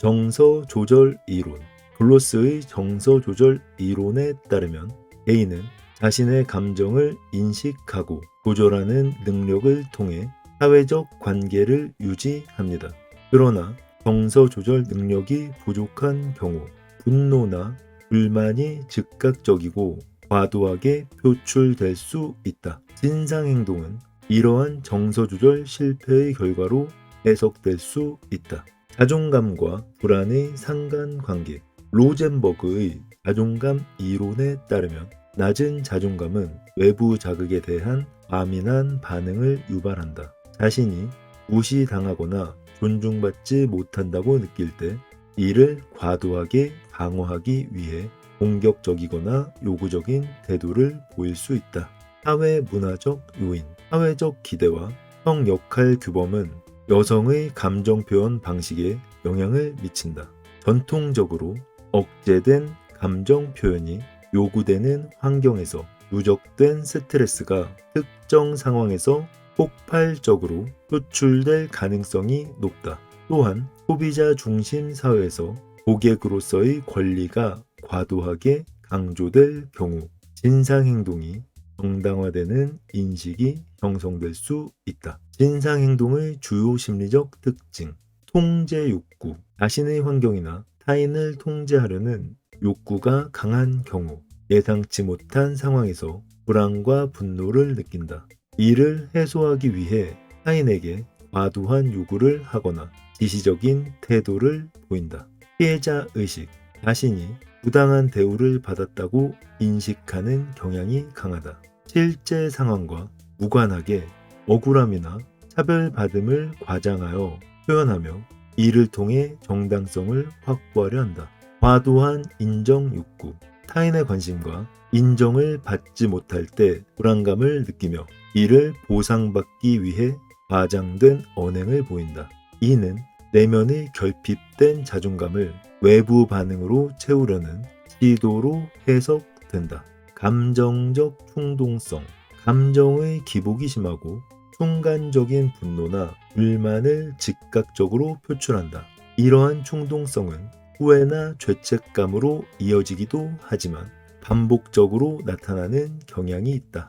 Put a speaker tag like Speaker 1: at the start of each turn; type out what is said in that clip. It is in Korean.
Speaker 1: 정서 조절 이론 글로스의 정서 조절 이론에 따르면 개인은 자신의 감정을 인식하고 조절하는 능력을 통해 사회적 관계를 유지합니다. 그러나 정서 조절 능력이 부족한 경우 분노나 불만이 즉각적이고 과도하게 표출될 수 있다. 진상행동은 이러한 정서 조절 실패의 결과로 해석될 수 있다. 자존감과 불안의 상관관계 로젠버그의 자존감 이론에 따르면 낮은 자존감은 외부 자극에 대한 과민한 반응을 유발한다. 자신이 무시당하거나 존중받지 못한다고 느낄 때 이를 과도하게 방어하기 위해 공격적이거나 요구적인 태도를 보일 수 있다. 사회 문화적 요인, 사회적 기대와 성 역할 규범은 여성의 감정 표현 방식에 영향을 미친다. 전통적으로 억제된 감정 표현이 요구되는 환경에서 누적된 스트레스가 특정 상황에서 폭발적으로 표출될 가능성이 높다. 또한 소비자 중심 사회에서 고객으로서의 권리가 과도하게 강조될 경우 진상행동이 정당화되는 인식이 형성될 수 있다. 진상행동의 주요 심리적 특징 통제 욕구 자신의 환경이나 타인을 통제하려는 욕구가 강한 경우 예상치 못한 상황에서 불안과 분노를 느낀다. 이를 해소하기 위해 타인에게 과도한 요구를 하거나 지시적인 태도를 보인다. 피해자 의식 자신이 부당한 대우를 받았다고 인식하는 경향이 강하다. 실제 상황과 무관하게 억울함이나 차별받음을 과장하여 표현하며 이를 통해 정당성을 확보하려 한다. 과도한 인정 욕구 타인의 관심과 인정을 받지 못할 때 불안감을 느끼며 이를 보상받기 위해 과장된 언행을 보인다. 이는 내면의 결핍된 자존감을 외부 반응으로 채우려는 시도로 해석된다. 감정적 충동성 감정의 기복이 심하고 순간적인 분노나 불만을 즉각적으로 표출한다. 이러한 충동성은 후회나 죄책감으로 이어지기도 하지만 반복적으로 나타나는 경향이 있다.